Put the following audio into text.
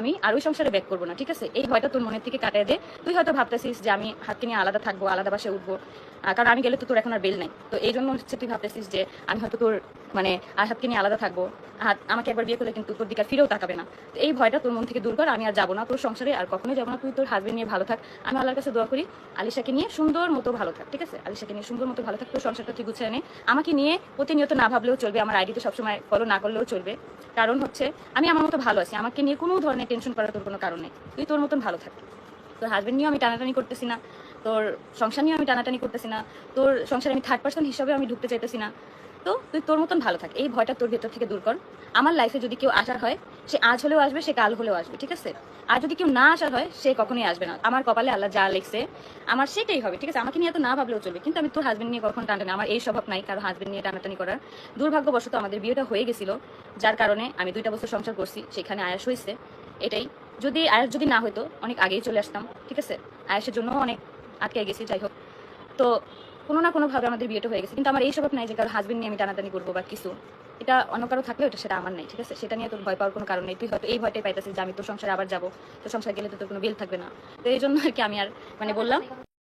আমি আর ওই সংসারে ব্যাক করব না, ঠিক আছে? এই ভয়টা তোর মনের থেকে কাটিয়ে দে। তুই হয়তো ভাবতেছিস যে আমি হাতকে নিয়ে আলাদা থাকব, আলাদা বাসে উঠবো। কারণ আমি গেলে তো তোর এখন আর বেল নাই। তো এই জন্য হচ্ছে তুই ভাবতেছিস যে আমি হয়তো তোর মানে আর হাতকে নিয়ে আলাদা থাকব। হাত আমাকে একবার বিয়ে করলে কিন্তু তোর দিকে ফিরেও তাকাবে না। তো এই ভয়টা তোর মন থেকে দূর কর, আমি আর যাব না তোর সংসারে, আর কখনোই যাব না। তুই তোর হাজবেন্ড নিয়ে ভালো থাক। আমি আল্লাহর কাছে দোয়া করি, আলিশাকে নিয়ে সুন্দর মতো ভালো থাক, ঠিক আছে? আলিশাকে নিয়ে সুন্দর মতো ভালো থাক, তোর সংসারটা তুই গুছিয়ে নে। আমাকে নিয়ে প্রতিনিয়ত না ভাবলেও চলবে, আমার আইডিতে সবসময় ফলো না করলেও চলবে। কারণ হচ্ছে, আমি আমার মতো ভালো আছি। আমাকে নিয়ে কোনো ধরনের টেনশন করার তোর কোনো কারণ নেই। তুই তোর মতন ভালো থাক। তোর হাজবেন্ড নিয়েও আমি টানাটানি করতেছি না। তোর সংসার নিয়েও আমি টানাটানি করতেছি না। তোর সংসারে আমি থার্ড পার্সন হিসাবে আমি ঢুকতে চাইতেছি না। তো তুই তোর মতন ভালো থাক। এই ভয়টা তোর ভেতর থেকে দূর কর। আমার লাইফে যদি কেউ আসার হয়, সে আজ হলেও আসবে, সে কাল হলেও আসবে, ঠিক আছে? আর যদি কেউ না আসার হয়, সে কখনোই আসবে না। আমার কপালে আল্লাহ যা লিখছে, আমার সেটাই হবে, ঠিক আছে? আমাকে নিয়ে এত না ভাবলেও চলবে, কিন্তু আমি তোর হাজবেন্ড নিয়ে কখন টানাটানি আমার এই স্বভাব নাই, কারও হাজবেন্ড নিয়ে টানাটানি করার। দুর্ভাগ্যবশত আমাদের বিয়েটা হয়ে গেছিল, যার কারণে আমি দুইটা বছর সংসার করছি, সেখানে আয়াস হয়েছে, এটাই। যদি আয়াস যদি না হতো অনেক আগেই চলে আসতাম, ঠিক আছে? আয়াসের জন্য অনেক আটকে গেছি, যাই হোক। তো কোনো না কোনোভাবে আমাদের বিয়েটা হয়ে গেছে। কিন্তু আমার এই স্বভাব নাই যে কারও হাজবেন্ড নিয়ে আমি টানাটানি করব বা কিছু। এটা অন্য কারও থাকলে ওটা সেটা আমার নাই, ঠিক আছে? সেটা নিয়ে তোর ভয় পাওয়ার কোনো কারণ নেই। তুই হয়তো এই ভয়টাই পাইতেছিস যে আমি তোর সংসারে আবার যাব। তোর সংসার গেলে তো তোর কোনো বিল থাকবে না। তো এই জন্য আর কি আমি আর মানে বললাম।